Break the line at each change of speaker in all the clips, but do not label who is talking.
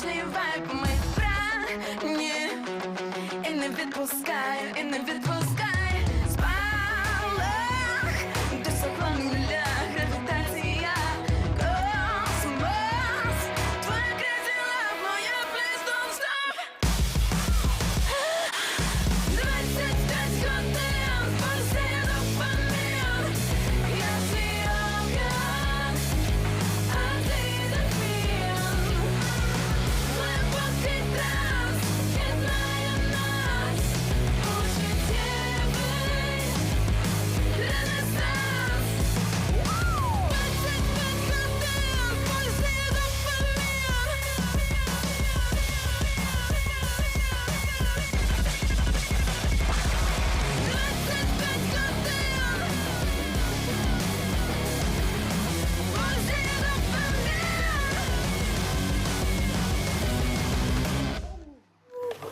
Твій екзотичний вайб Ми вправні І не відпускаю, і не відпускай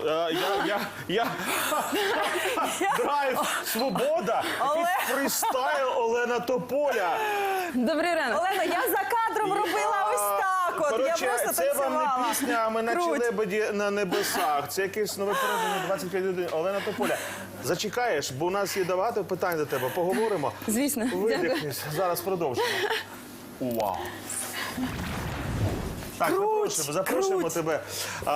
Е, Я, я, я, драйв, свобода, якийсь фристайл Олена Тополя.
Добрий ранок.
Олена, я за кадром робила ось так. От
Коротше,
я просто
це вам
танцювала.
не пісня, а ми наче
Круть.
лебеді на небесах. Це якесь нове передання 25 годин. Олена Тополя. Зачекаєш, бо у нас є багато питань до тебе. Поговоримо.
Звісно, дякую.
Видихнись. Зараз продовжимо. Вау. Так, запрошуємо, запрошуємо тебе. А,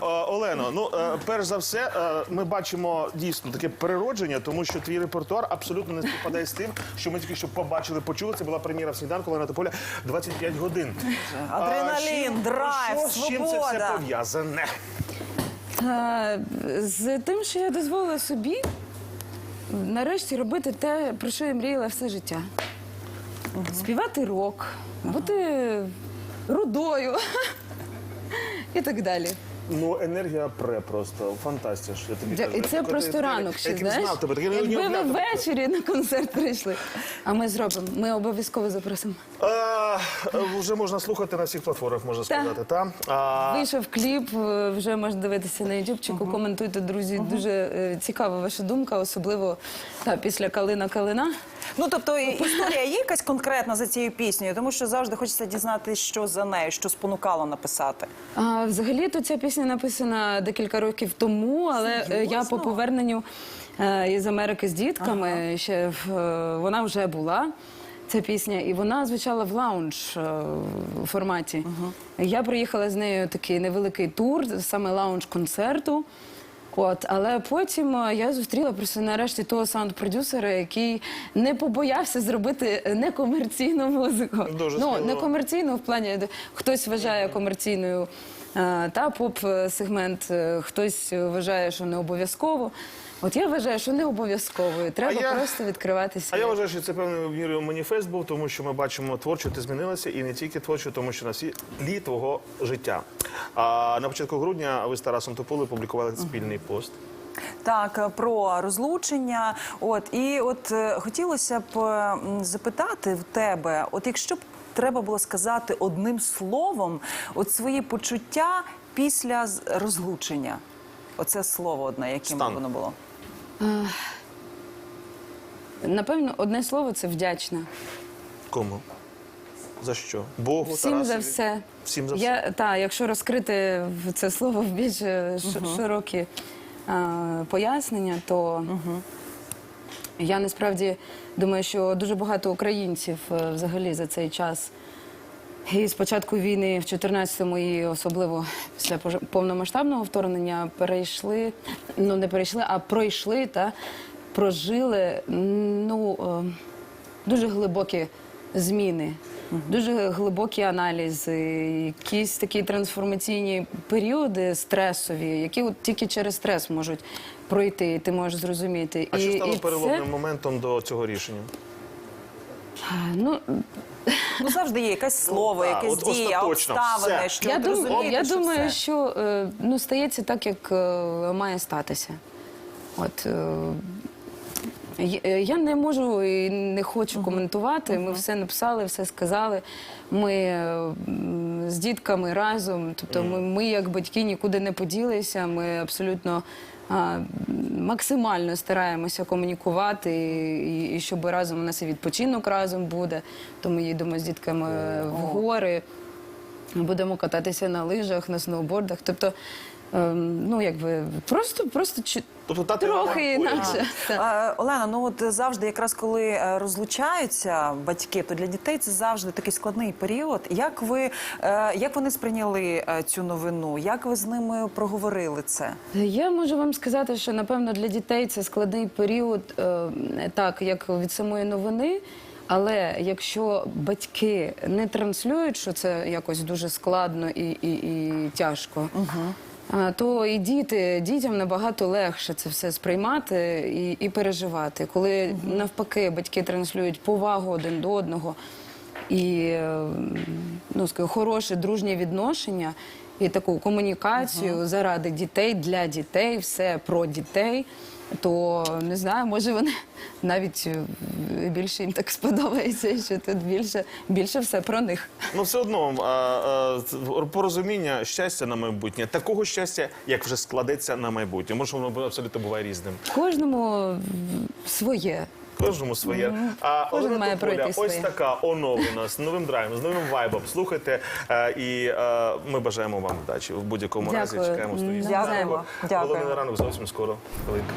а, Олено, ну е, перш за все, е, ми бачимо дійсно таке переродження, тому що твій репертуар абсолютно не співпадає з тим, що ми тільки що побачили, почули. Це була прем'єра в сніданку Олена Тополя 25 годин.
Адреналін,
А, з чим-
драйв,
що, З чим це все
свобода.
пов'язане?
А, з тим, що я дозволила собі нарешті робити те, про що я мріяла все життя. Співати рок, бути рудою і так далі.
Ну, енергія пре просто фантастиш. Я тобі
Дя-
кажу.
І це
такий-
просто
такий-
ранок ще,
не
знаєш?
знав тебе, не
Якби ви
уявляв тебе.
ввечері на концерт прийшли. А ми зробимо, ми обов'язково запросимо.
А, вже можна слухати на всіх платформах, можна сказати. Та? А,
Вийшов кліп, е, вже можна дивитися на ютубчику. Коментуйте, друзі. Дуже е, цікава ваша думка, особливо та, після Калина Калина.
Ну тобто історія є якась конкретна за цією піснею, тому що завжди хочеться дізнатися, що за нею, що спонукало написати.
А, взагалі, то ця пісня написана декілька років тому, але е, я по поверненню е, із Америки з дітками ще в, е, вона вже була. Ця пісня, і вона звучала в лаунж е, форматі. Я приїхала з нею такий невеликий тур, саме лаунж концерту. От, але потім е, я зустріла просто нарешті того саунд-продюсера, який не побоявся зробити некомерційну музику.
Дуже
ну,
некомерційну
не в плані, хтось вважає комерційною та поп-сегмент, е, хтось вважає, що не обов'язково. От я вважаю, що не обов'язково. Треба
А я-
просто відкриватися.
А я вважаю, що це певною мірою маніфест був, тому що ми бачимо творчо, ти змінилася, і не тільки творчо, тому що на всі тлі твого життя. А на початку грудня ви з Тарасом Тополи публікували спільний пост.
Так, е, про розлучення. От і от е, хотілося б е, запитати в тебе, от якщо б треба було сказати одним словом, от свої почуття після розлучення. Оце слово одне, яким
Стан.
воно було.
Напевно, одне слово це вдячна.
Кому? За що? Богу,
Всім за
Тарасові?
все.
Всім за все.
Я, та, якщо розкрити це слово в більш е, ш- широкі а, пояснення, то я насправді думаю, що дуже багато українців е, взагалі за цей час. І з початку війни в 14-му і особливо після повномасштабного вторгнення перейшли, ну не перейшли, а пройшли та прожили ну, е, дуже глибокі зміни, дуже глибокі аналізи, якісь такі трансформаційні періоди стресові, які от тільки через стрес можуть пройти, і ти можеш зрозуміти.
А що стало
і
переломним моментом до цього рішення?
Ну,
Ну завжди є якесь слово, якась
от
дія, обставини.
все.
Що
я
от
дум,
розумієте,
я
що
думаю,
все.
що е, ну, стається так, як е, має статися. От, е, я- е, не можу і не хочу коментувати. Ми все написали, все сказали. Ми е, з дітками разом. Тобто, ми, ми як батьки нікуди не поділися. Ми абсолютно а, максимально стараємося комунікувати, і, і щоб разом у нас і відпочинок разом буде. То ми їдемо з дітками в гори. Будемо кататися на лижах, на сноубордах. Тобто, ем, ну якби просто, просто чи-
Тобто
трохи інакше. Так.
Е, Олена, ну от завжди, якраз коли е, розлучаються батьки, то для дітей це завжди такий складний період. Як ви е, як вони сприйняли е, цю новину? Як ви з ними проговорили це?
Я можу вам сказати, що напевно для дітей це складний період, е, так як від самої новини. Але якщо батьки не транслюють, що це якось дуже складно і, і, і тяжко, то і діти, дітям набагато легше це все сприймати і, і переживати. Коли навпаки батьки транслюють повагу один до одного і е, ну, скажу, хороше дружнє відношення і таку комунікацію заради дітей, для дітей, все про дітей. То не знаю, може вони навіть е, більше їм так сподобається, що тут більше, більше все про них.
Ну, все одно а, а, порозуміння, щастя на майбутнє, такого щастя, як вже складеться на майбутнє. Може, воно абсолютно буває різним.
Кожному своє.
Кожному своє. А
Кожен
Олена
має
Тополя,
пройти
ось
своє.
така оновлена з новим драйвом, з новим вайбом. Слухайте, е, і е, ми бажаємо вам вдачі. В будь-якому разі
Дякую.
чекаємо в студії.
Дякую.
Головний ранок зовсім скоро. Хвилинка.